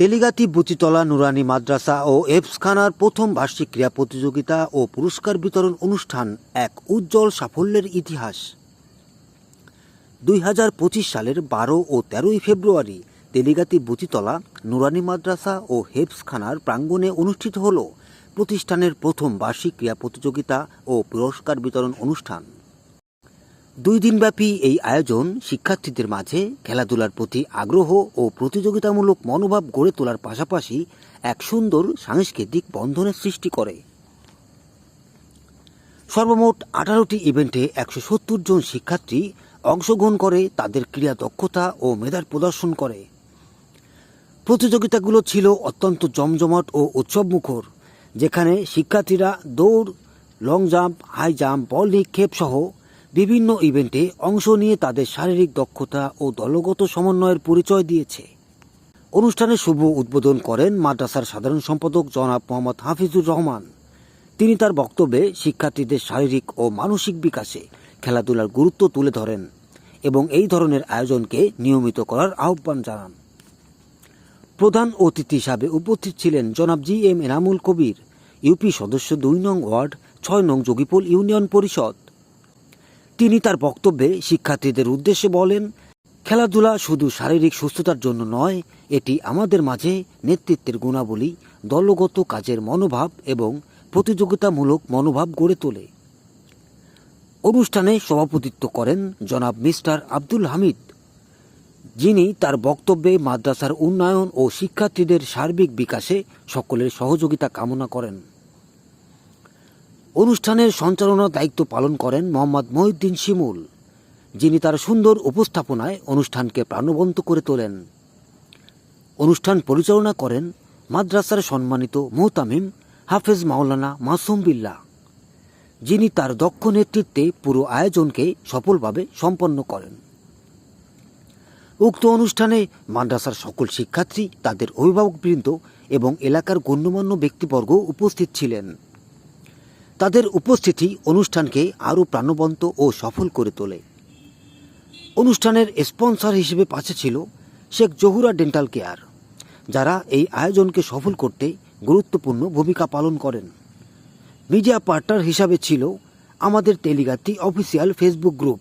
তেলিগাতি বুচিতলা নুরানি মাদ্রাসা ও এফসখানার প্রথম বার্ষিক ক্রীড়া প্রতিযোগিতা ও পুরস্কার বিতরণ অনুষ্ঠান এক উজ্জ্বল সাফল্যের ইতিহাস। দুই হাজার পঁচিশ সালের বারো ও তেরোই ফেব্রুয়ারি তেলিগাতি বুচিতলা, নুরানি মাদ্রাসা ও হেফসখানার প্রাঙ্গণে অনুষ্ঠিত হল প্রতিষ্ঠানের প্রথম বার্ষিক ক্রীড়া প্রতিযোগিতা ও পুরস্কার বিতরণ অনুষ্ঠান। দুই দিনব্যাপী এই আয়োজন শিক্ষার্থীদের মাঝে খেলাধুলার প্রতি আগ্রহ ও প্রতিযোগিতামূলক মনোভাব গড়ে তোলার পাশাপাশি এক সুন্দর সাংস্কৃতিক বন্ধনের সৃষ্টি করে। সর্বমোট আঠারোটি ইভেন্টে একশো সত্তর জন শিক্ষার্থী অংশগ্রহণ করে, তাদের ক্রীড়া দক্ষতা ও মেধার প্রদর্শন করে। প্রতিযোগিতাগুলো ছিল অত্যন্ত জমজমাট ও উৎসবমুখর, যেখানে শিক্ষার্থীরা দৌড়, long jump, high jump, ball নিক্ষেপ সহ বিভিন্ন ইভেন্টে অংশ নিয়ে তাদের শারীরিক দক্ষতা ও দলগত সমন্বয়ের পরিচয় দিয়েছে। অনুষ্ঠানে শুভ উদ্বোধন করেন মাদ্রাসার সাধারণ সম্পাদক জনাব মোহাম্মদ হাফিজুর রহমান। তিনি তার বক্তব্যে শিক্ষার্থীদের শারীরিক ও মানসিক বিকাশে খেলাধুলার গুরুত্ব তুলে ধরেন এবং এই ধরনের আয়োজনকে নিয়মিত করার আহ্বান জানান। প্রধান অতিথি হিসাবে উপস্থিত ছিলেন জনাব G M Enamul Kabir, UP সদস্য দুই নং ওয়ার্ড, ছয় নং যোগীপুল ইউনিয়ন পরিষদ। তিনি তার বক্তব্যে শিক্ষার্থীদের উদ্দেশ্যে বলেন, খেলাধুলা শুধু শারীরিক সুস্থতার জন্য নয়, এটি আমাদের মাঝে নেতৃত্বের গুণাবলী, দলগত কাজের মনোভাব এবং প্রতিযোগিতামূলক মনোভাব গড়ে তোলে। অনুষ্ঠানে সভাপতিত্ব করেন জনাব মিস্টার আব্দুল হামিদ, যিনি তার বক্তব্যে মাদ্রাসার উন্নয়ন ও শিক্ষার্থীদের সার্বিক বিকাশে সকলের সহযোগিতা কামনা করেন। অনুষ্ঠানের সঞ্চালনার দায়িত্ব পালন করেন মোহাম্মদ মহিউদ্দিন শিমুল, যিনি তার সুন্দর উপস্থাপনায় অনুষ্ঠানকে প্রাণবন্ত করে তোলেন। অনুষ্ঠান পরিচালনা করেন মাদ্রাসার সম্মানিত মোহতামিম হাফেজ মাওলানা মাসুম বিল্লাহ যিনি তার দক্ষ নেতৃত্বে পুরো আয়োজনকে সফলভাবে সম্পন্ন করেন। উক্ত অনুষ্ঠানে মাদ্রাসার সকল শিক্ষার্থী, তাদের অভিভাবকবৃন্দ এবং এলাকার গণ্যমান্য ব্যক্তিবর্গ উপস্থিত ছিলেন। তাদের উপস্থিতি অনুষ্ঠানকে আরও প্রাণবন্ত ও সফল করে তোলে। অনুষ্ঠানের স্পন্সর হিসেবে পাশে ছিল শেখ জহুরা ডেন্টাল কেয়ার, যারা এই আয়োজনকে সফল করতে গুরুত্বপূর্ণ ভূমিকা পালন করেন। মিডিয়া পার্টনার হিসাবে ছিল আমাদের তেলিগাতি অফিসিয়াল ফেসবুক গ্রুপ,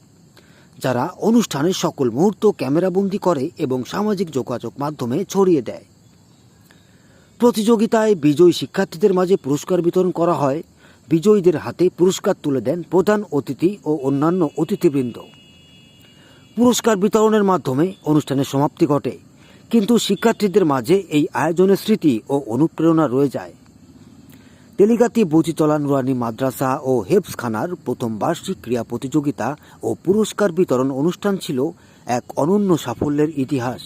যারা অনুষ্ঠানের সকল মুহূর্ত ক্যামেরাবন্দি করে এবং সামাজিক যোগাযোগ মাধ্যমে ছড়িয়ে দেয়। প্রতিযোগিতায় বিজয়ী শিক্ষার্থীদের মাঝে পুরস্কার বিতরণ করা হয় বিজয়ীদের হাতে পুরস্কার তুলে দেন প্রধান অতিথি ও অন্যান্য অতিথিবৃন্দ। পুরস্কার বিতরণের মাধ্যমে অনুষ্ঠানের সমাপ্তি ঘটে, কিন্তু শিক্ষার্থীদের মাঝে এই আয়োজনের স্মৃতি ও অনুপ্রেরণা রয়ে যায়। তেলিগাতি, বচিতলা, নুরানি মাদ্রাসা ও হেফসখানার প্রথম বার্ষিক ক্রীড়া প্রতিযোগিতা ও পুরস্কার বিতরণ অনুষ্ঠান ছিল এক অনন্য সাফল্যের ইতিহাস।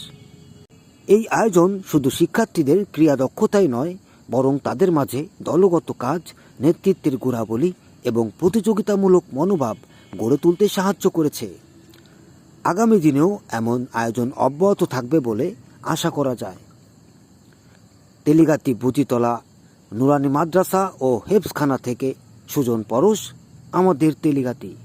এই আয়োজন শুধু শিক্ষার্থীদের ক্রিয়া দক্ষতাই নয় বরং তাদের মাঝে দলগত কাজ, নেতৃত্বের গুণাবলী এবং প্রতিযোগিতামূলক মনোভাব গড়ে তুলতে সাহায্য করেছে। আগামী দিনেও এমন আয়োজন অব্যাহত থাকবে বলে আশা করা যায়। তেলিগাতি বুজিতলা নুরানি মাদ্রাসা ও হেফসখানা থেকে সুজন পরশ, আমাদের তেলিগাতি।